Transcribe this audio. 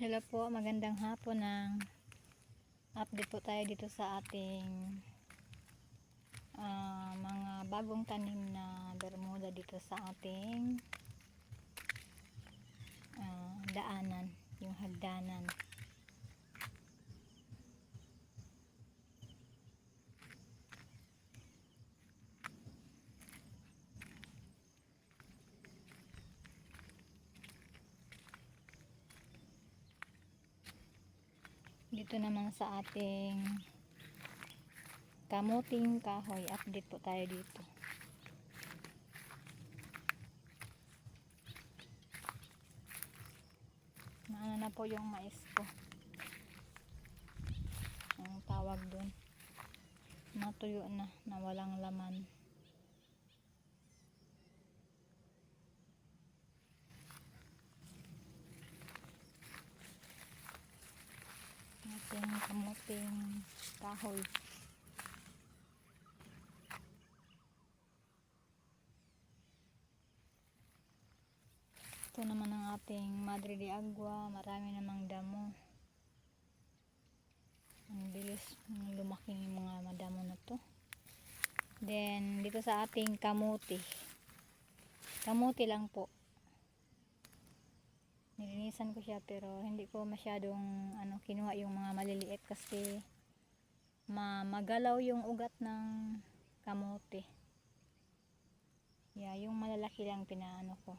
Hello po, magandang hapon ng update po tayo dito sa ating ah, mga bagong tanim na bermuda dito sa ating ah, daanan, yung hagdanan. Dito naman sa ating kamuting kahoy, update po tayo dito. Naano na po yung mais ko. Ang tawag dun. Natuyo na, na walang laman. Ating kamuting kahoy. Ito naman ang ating Madre de Agua. Marami namang damo. Ang bilis ng lumaki yung mga madamo na to. Then, dito sa ating kamuti. Kamuti lang po. Nilinisan ko siya pero hindi ko masyadong ano kinuha yung mga maliliit kasi ma magalaw yung ugat ng kamote. Yeah, yung malalaki lang pinaano ko.